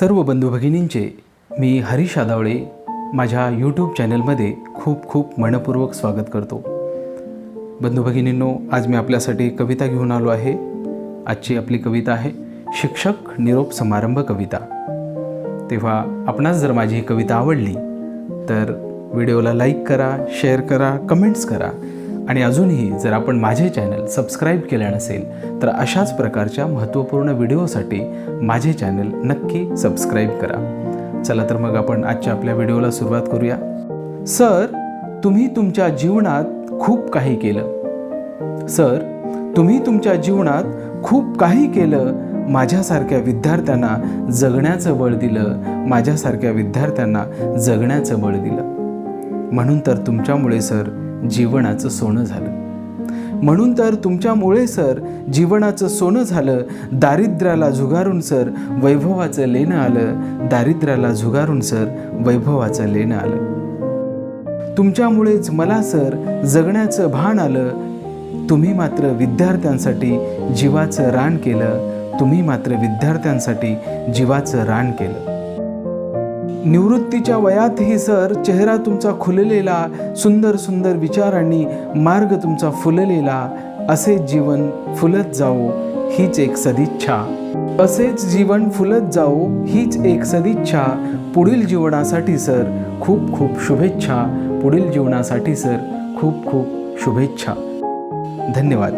सर्व बंधू भगिनींचे मी हरीश आदावळे माझ्या यूट्यूब चॅनलमध्ये खूप खूप मनपूर्वक स्वागत करतो. बंधू भगिनींनो आज मी आपल्यासाठी कविता घेऊन आलो आहे. आजची आपली कविता आहे शिक्षक निरोप समारंभ कविता. तेव्हा आपणास जर माझी ही कविता आवडली तर व्हिडिओला लाईक करा शेअर करा कमेंट्स करा. आणि अजूनही जर आपण माझे चॅनल सबस्क्राईब केले नसेल तर अशाच प्रकारच्या महत्त्वपूर्ण व्हिडिओसाठी माझे चॅनल नक्की सबस्क्राईब करा. चला तर मग आपण आजच्या आपल्या व्हिडिओला सुरुवात करूया. सर तुम्ही तुमच्या जीवनात खूप काही केलं. सर तुम्ही तुमच्या जीवनात खूप काही केलं. माझ्यासारख्या विद्यार्थ्यांना जगण्याचं बळ दिलं. माझ्यासारख्या विद्यार्थ्यांना जगण्याचं बळ दिलं. म्हणून तर तुमच्यामुळे सर जीवनाचं सोनं झालं. म्हणून तर तुमच्यामुळे सर जीवनाचं सोनं झालं दारिद्र्याला झुगारून सर वैभवाचं लेणं आलं दारिद्र्याला झुगारून सर वैभवाचं लेणं आलं. तुमच्यामुळेच मला सर जगण्याचं भान आलं. तुम्ही मात्र विद्यार्थ्यांसाठी जीवाचं रान केलं. तुम्ही मात्र विद्यार्थ्यांसाठी जीवाचं रान केलं. निवृत्तीच्या वयातही सर चेहरा तुमचा खुललेला सुंदर सुंदर विचारांनी मार्ग तुमचा फुललेला असे जीवन फुलत जाऊ हीच एक सदिच्छा. असेच जीवन फुलत जाऊ हीच एक सदिच्छा. पुढील जीवनासाठी सर खूप खूप शुभेच्छा. पुढील जीवनासाठी सर खूप खूप शुभेच्छा. धन्यवाद.